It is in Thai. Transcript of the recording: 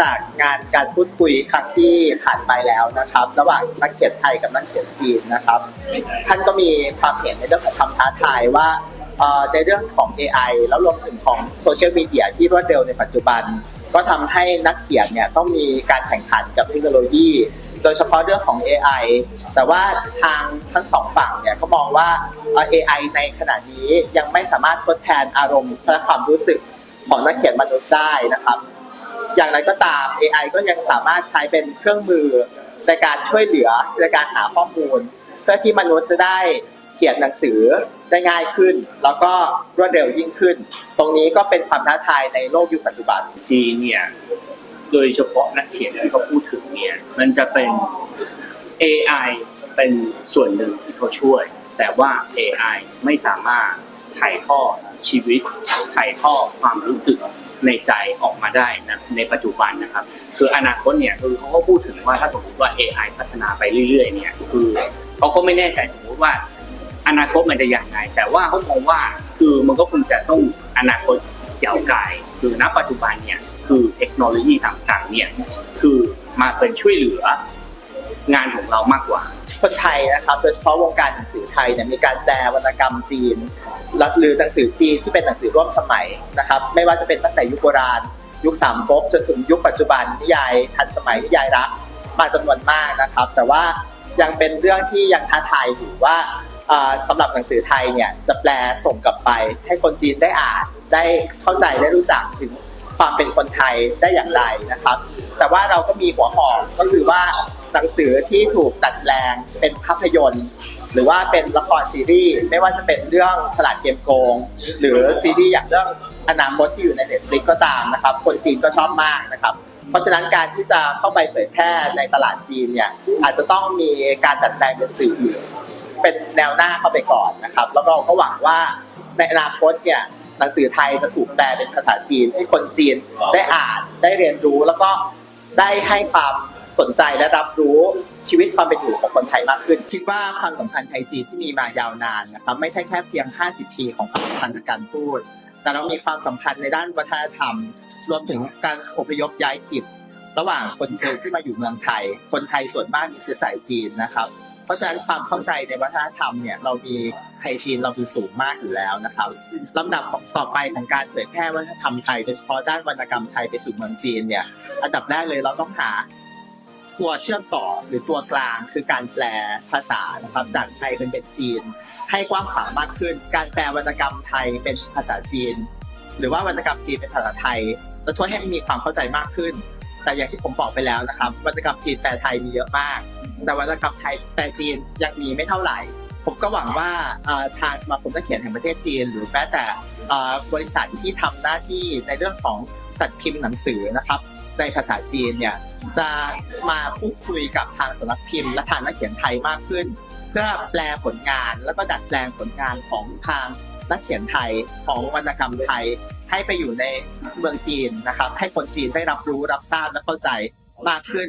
จากงานการพูดคุยครั้งที่ผ่านไปแล้วนะครับ ระหว่างนักเขียนไทยกับนักเขียนจีนนะครับ ท่านก็มีความเห็นในเรื่องของคำท้าทายว่าในเรื่องของ AI แล้วรวมถึงของโซเชียลมีเดียที่รวดเร็วในปัจจุบัน ก็ทำให้นักเขียนเนี่ยต้องมีการแข่งขันกับเทคโนโลยี โดยเฉพาะเรื่องของ AI แต่ว่าทางทั้งสองฝั่งเนี่ยก็มองว่า AI ในขณะนี้ยังไม่สามารถทดแทนอารมณ์และความรู้สึกของนักเขียนมนุษย์ได้นะครับ อย่างไรก็ตาม AI ก็ยังสามารถใช้เป็นเครื่องมือในการช่วยเหลือในการหาข้อมูล เพื่อที่มนุษย์จะได้เขียนหนังสือได้ง่ายขึ้น แล้วก็รวดเร็วยิ่งขึ้น ตรงนี้ก็เป็นความท้าทายในโลกยุคปัจจุบันจีนเนี่ยโดยเฉพาะนักเขียนที่เขาพูดถึงเนี่ยมันจะเป็น AI เป็นส่วนหนึ่งที่เขาช่วย แต่ว่า AI ไม่สามารถถ่ายทอดชีวิตถ่ายทอดความรู้สึก ในใจออกมาได้นะในปัจจุบันนะครับ คืออนาคตเนี่ยคือเขาก็พูดถึงว่าถ้าสมมติว่า AI พัฒนาไปเรื่อย ๆ เนี่ย คือเขาก็ไม่แน่ใจสมมติว่า อนาคตมันจะอย่างไรแต่ว่าเขามองว่าคือมันก็คงจะต้องอนาคตยาวไกลคือณปัจจุบันเนี่ยคือเทคโนโลยีต่างๆ เนี่ยคือมาเป็นช่วยเหลืองานของเรามากกว่าคนไทยนะครับโดยเฉพาะวงการหนังสือไทยเนี่ยมีการแปลวรรณกรรมจีน และหรือหนังสือจีนที่เป็นหนังสือร่วมสมัยนะครับ ไม่ว่าจะเป็นตั้งแต่ยุคโบราณ ยุคสามก๊กจนถึงยุคปัจจุบันนิยายทันสมัยนิยายรักมาจำนวนมากนะครับ แต่ว่ายังเป็นเรื่องที่ยังท้าทายอยู่ว่าอ่าสำหรับหนังสือไทยเนี่ยจะแปลส่งกลับไป ให้คนจีนได้อ่านได้เข้าใจได้รู้จักถึงความเป็นคนไทยได้อย่างไรนะครับ แต่ว่าเราก็มีหัวหอกก็คือว่าหนังสือที่ถูกดัดแปลงเป็นภาพยนตร์ หรือว่าเป็นละครซีรีส์ไม่ว่าจะเป็นเรื่องสลัดเกมโกง หรือซีรีส์อย่างเรื่องอนาคตที่อยู่ใน Netflix ก็ตามนะครับ คนจีนก็ชอบมากนะครับ เพราะฉะนั้นการที่จะเข้าไปเผยแพร่ในตลาดจีนเนี่ยอาจจะต้องมีการดัดแปลงเป็นสื่ออื่นเป็นแนวหน้าเข้าไปก่อนนะครับ แล้วก็เราก็หวังว่าในอนาคตเนี่ยหนังสือไทยจะถูกแปลเป็นภาษาจีนให้คนจีนได้อ่านได้เรียนรู้แล้วก็ได้ให้ความ สนใจและรับรู้ชีวิตความเป็นอยู่ของคนไทยมากขึ้น คิดว่าความสัมพันธ์ไทยจีนที่มีมายาวนานนะครับไม่ใช่แค่เพียง 50 ปีของความสัมพันธ์ทางการพูด แต่เรามีความสัมพันธ์ในด้านวัฒนธรรม รวมถึงการอพยพย้ายถิ่นระหว่างคนจีนที่มาอยู่เมืองไทย คนไทยส่วนมากมีเชื้อสายจีนนะครับเพราะฉะนั้นความเข้าใจในวัฒนธรรมเนี่ยเรามีไทยจีนเราคือสูงมากอยู่แล้วนะครับลำดับต่อไปของการเผยแพร่วัฒนธรรมไทยโดยเฉพาะด้านวรรณกรรมไทยไปสู่เมืองจีนเนี่ยอันดับแรกเลยเราต้องหา ตัวเชื่อมต่อหรือตัวกลางคือการแปลภาษานะครับจากไทยเป็นเป็นจีน ให้กว้างขวางมากขึ้น การแปลวรรณกรรมไทยเป็นภาษาจีน หรือว่าวรรณกรรมจีนเป็นภาษาไทย จะช่วยให้มีความเข้าใจมากขึ้น แต่อย่างที่ผมบอกไปแล้วนะครับวรรณกรรมจีนแปลไทยมีเยอะมาก แต่วรรณกรรมไทยแปลจีนยังมีไม่เท่าไหร่ผมก็หวังว่าทางสมาคมนักเขียนแห่งประเทศจีน หรือแม้แต่บริษัทที่ทำหน้าที่ในเรื่องของจัดพิมพ์หนังสือนะครับ ในภาษาจีนเนี่ยจะมาพูดคุยกับทางสำนักพิมพ์ และทางนักเขียนไทยมากขึ้น เพื่อแปลผลงานแล้วก็ดัดแปลงผลงานของทางนักเขียนไทยของวรรณกรรมไทย ให้ไปอยู่ในเมืองจีนนะครับ ให้คนจีนได้รับรู้รับทราบและเข้าใจมากขึ้น